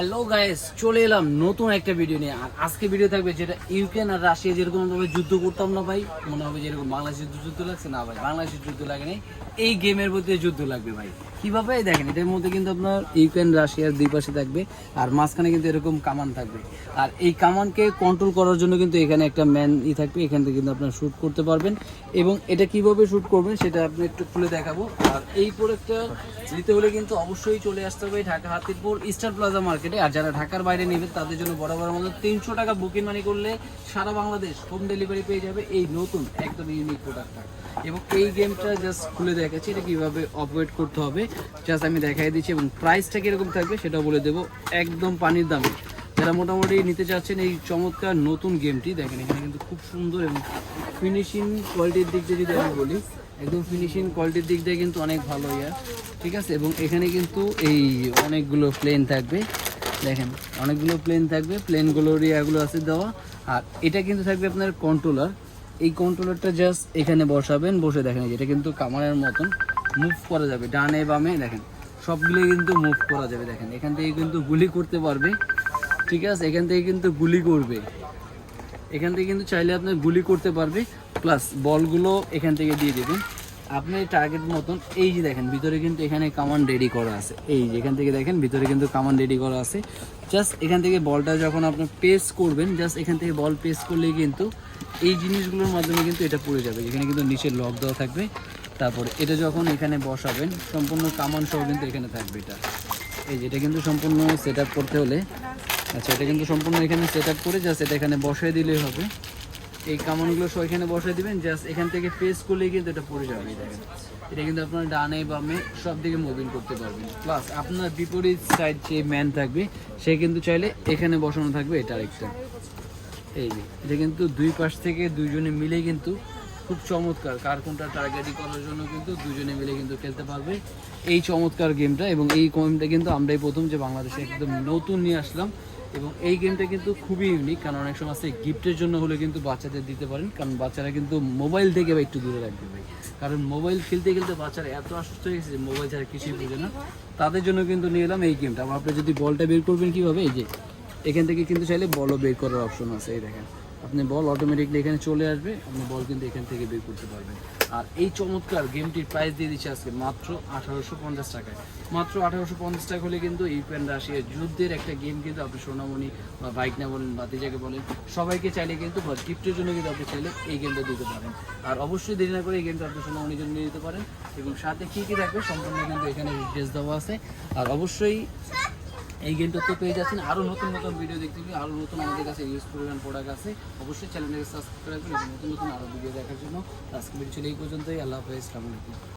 Hello guys, চলে এলাম নতুন একটা ভিডিও নিয়ে। আর আজকে ভিডিও থাকবে যেটা ইউক্রেন আর রাশিয়া যেরকম ভাবে যুদ্ধ করতাম না ভাই, মনে হবে যেরকম বাংলাদেশের যুদ্ধ লাগছে? না ভাই, বাংলাদেশের যুদ্ধ লাগে নাই এই গেমের মধ্যে যুদ্ধ লাগবে ভাই। কীভাবে? দেখেন, এটার মধ্যে কিন্তু আপনার ইউক্রেন, রাশিয়ার দুই পাশে থাকবে, আর মাঝখানে কিন্তু এরকম কামান থাকবে। আর এই কামানকে কন্ট্রোল করার জন্য কিন্তু এখানে একটা ম্যান ই থাকবে, এখান থেকে কিন্তু আপনার শ্যুট করতে পারবেন। এবং এটা কীভাবে শ্যুট করবেন সেটা আপনি একটু খুলে দেখাবো। আর এই প্রোডাক্টটা নিতে হলে কিন্তু অবশ্যই চলে আসতে হবে ঢাকা হাতিরপুর ইস্টার প্লাজা মার্কেটে আর যারা ঢাকার বাইরে নেবে, তাদের জন্য বরাবর মতো তিনশো টাকা বুকিং মানি করলে সারা বাংলাদেশ হোম ডেলিভারি পেয়ে যাবে এই নতুন একদম ইউনিক প্রোডাক্টটা এবং এই গেমটা জাস্ট খুলে দেখাচ্ছি, এটা কীভাবে অপারেট করতে হবে। জাস্ট আমি দেখাই দিচ্ছি, এবং প্রাইসটা কীরকম থাকবে সেটা বলে দেবো একদম পানির দামে। যারা মোটামুটি নিতে চাচ্ছেন এই চমৎকার নতুন গেমটি দেখেন এখানে কিন্তু খুব সুন্দর এবং ফিনিশিং কোয়ালিটির দিক দিয়ে যদি আমি বলি, একদম ফিনিশিং কোয়ালিটির দিক দিয়ে কিন্তু অনেক ভালো ইয়ার ঠিক আছে? এবং এখানে কিন্তু এই অনেকগুলো প্লেন থাকবে। দেখেন, অনেকগুলো প্লেন থাকবে প্লেনগুলোর ইয়াগুলো আছে দেওয়া। আর এটা কিন্তু থাকবে আপনার কন্ট্রোলার এই কন্ট্রোলারটা জাস্ট এখানে বসাবেন, বসে দেখেন এটা কিন্তু কামারের মতন মুভ করা যাবে, ডানে বামে দেখেন সবগুলো কিন্তু মুভ করা যাবে, দেখেন। এখান থেকে কিন্তু গুলি করতে পারবে, ঠিক আছে? এখান থেকে কিন্তু গুলি করবে। এখান থেকে কিন্তু চাইলে আপনার গুলি করতে পারবে প্লাস বলগুলো এখান থেকে দিয়ে দেবেন। আপনি টার্গেট মতন, এই যে দেখেন, ভিতরে কিন্তু এখানে কামান রেডি করা আছে। এই যে, এখান থেকে দেখেন, ভিতরে কিন্তু কামান রেডি করা আছে। জাস্ট এখান থেকে বলটা যখন আপনি পেস করবেন জাস্ট এখান থেকে বল পেস করলেই কিন্তু এই জিনিসগুলোর মাধ্যমে কিন্তু এটা পড়ে যাবে। এখানে কিন্তু নিচে লক দেওয়া থাকবে। তারপরে এটা যখন এখানে বসাবেন, সম্পূর্ণ কামান সহ কিন্তু এখানে থাকবে এটা। এই যে, এটা কিন্তু সম্পূর্ণ সেট করতে হলে আচ্ছা এটা কিন্তু সম্পূর্ণ এখানে সেট করে জাস্ট এটা এখানে বসাই দিলেই হবে। এই কামানগুলো সব এখানে বসাই দিবেন জাস্ট এখান থেকে পেস করলেই কিন্তু এটা পড়ে যাবে এটা কিন্তু আপনার ডানে বামে সব দিকে মুভিং করতে পারবেন। প্লাস আপনার বিপরীত সাইড যে ম্যান থাকবে, সে কিন্তু চাইলে এখানে বসানো থাকবে, এটা আরেকটা। এই যে, এটা কিন্তু দুই পাশ থেকে দুইজনে মিলে কিন্তু খুব চমৎকার। কার কোনটা টার্গেটিং করার জন্য কিন্তু দুজনে মিলে কিন্তু খেলতে পারবে। এই চমৎকার গেমটা এবং এই গেমটা কিন্তু আমরাই প্রথম যে বাংলাদেশে একদম নতুন নিয়ে আসলাম। এবং এই গেমটা কিন্তু খুবই ইউনিক কারণ অনেক সময় আছে গিফটের জন্য হলে কিন্তু বাচ্চাদের দিতে পারেন, কারণ বাচ্চারা কিন্তু মোবাইল থেকে বা একটু দূরে রাখবে ভাই। কারণ মোবাইল খেলতে খেলতে বাচ্চারা এত অসুস্থ হয়ে গেছে যে মোবাইল ছাড়া কিছুই বোঝে না। তাদের জন্য কিন্তু নিয়ে এলাম এই গেমটা আপনি যদি বলটা বের করবেন কীভাবে? এই যে, এখান থেকে কিন্তু চাইলে বলও বের করার অপশন আছে, এই দেখেন। আপনি বল অটোমেটিকলি এখানে চলে আসবে, আপনি বল কিন্তু এখান থেকে বের করতে পারবেন। আর এই চমৎকার গেমটির প্রাইস দিয়ে দিচ্ছে আজকে মাত্র আঠারোশো পঞ্চাশ টাকায়। মাত্র আঠারোশো পঞ্চাশ টাকা হলে কিন্তু ইউক্রেন রাশিয়া যুদ্ধের একটা গেম কিন্তু আপনি সোনামণি বা বাইক না বলেন বা তেজাকে বলেন, সবাইকে চাইলে কিন্তু বা গিফটের জন্য কিন্তু আপনি চাইলে এই গেমটা দিতে পারেন। আর অবশ্যই দেরি না করে এই গেমটা আপনি সোনামণির জন্য নিয়ে দিতে পারেন। এবং সাথে কী কী থাকবে সম্পূর্ণ কিন্তু এখানে ডিটেলস দেওয়া আছে। আর অবশ্যই এই গেমটা তো পেয়ে যাচ্ছেন। আরও নতুন নতুন ভিডিও দেখতে পেলে আরও নতুন আমাদের কাছে ইউজ পরিমাণ প্রোডাক্ট আছে। অবশ্যই চ্যানেলটাকে সাবস্ক্রাইব করে নতুন নতুন আরও ভিডিও দেখার জন্য। আজকে ভিডিও ছিল এই পর্যন্তই। আল্লাহ হাফেজ। আসসালামু আলাইকুম।